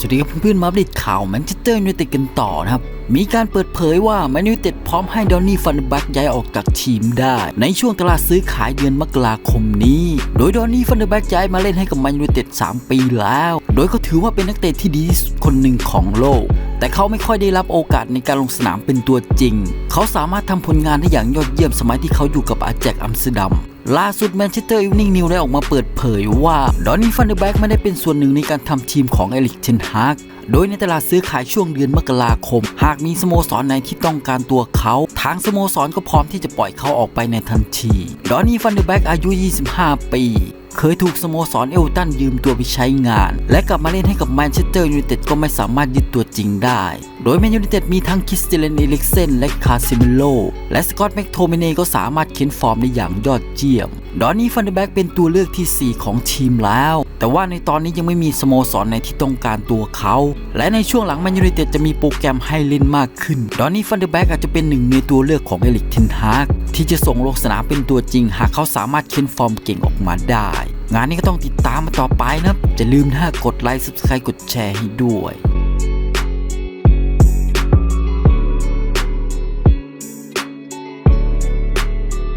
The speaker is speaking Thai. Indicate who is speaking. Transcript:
Speaker 1: สวัสดีครับเพื่อนๆมาอัปเดตข่าวแมนเชสเตอร์ยูไนเต็ดกันต่อนะครับ มีการเปิดเผยว่าแมนยูไนเต็ดพร้อมให้ดอนนี่ฟันเดอร์แบ็กย้ายออกจากทีมได้ ในช่วงตลาดซื้อขายเดือนมกราคมนี้ โดยดอนนี่ฟันเดอร์แบ็กย้ายมาเล่นให้กับแมนยูไนเต็ด3 ปีแล้ว โดยเขาถือว่าเป็นนักเตะที่ดีที่สุดคนหนึ่งของโลก แต่เขาไม่ค่อยได้รับโอกาสในการลงสนามเป็นตัวจริง เขาสามารถทำผลงานได้อย่างยอดเยี่ยมสมัยที่เขาอยู่กับอาแจกอัมสเตอร์ดัมล่าสุดแมนเชสเตอร์อีวนิงนิวได้ออกมาเปิดเผยว่าดอนนี่ฟันเดอร์แบ็กไม่ได้เป็นส่วนหนึ่งในการทำทีมของเอลิกเทนฮากโดยในตลาดซื้อขายช่วงเดือนมกราคม หากมีสโมสรไหนที่ต้องการตัวเขา ทางสโมสรก็พร้อมที่จะปล่อยเขาออกไปในทันที ดอนนี่ฟันเดอร์แบ็กอายุ 25 ปี เคยถูกสโมสรเอลตันยืมตัวไปใช้งาน และกลับมาเล่นให้กับแมนเชสเตอร์ยูไนเต็ดก็ไม่สามารถยึดตัวจริงได้ โดยแมนยูไนเต็ดมีทั้งคริสเตยนเอลิกเซนและคาซิเมโลและสกอตแม็กโทมิเน่ก็สามารถเข็นฟอร์มได้อย่างยอดเยี่ยมดอนนี่ฟันเดอร์แบ็กเป็นตัวเลือกที่ 4 ของทีมแล้ว แต่ว่าในตอนนี้ยังไม่มีสโมสรไหนที่ต้องการตัวเขา และในช่วงหลังแมนยูไนเต็ดจะมีโปรแกรมให้เล่นมากขึ้น ดอนนี่ฟันเดอร์แบ็กอาจจะเป็นหนึ่งในตัวเลือกของเอลิกเทนฮากที่จะส่งลงสนามเป็นตัวจริง หากเขาสามารถเค้นฟอร์มเก่งออกมาได้ งานนี้ก็ต้องติดตามมาต่อไปนะครับอย่าลืมนะกดไลค์ subscribe กดแชร์ให้ด้วย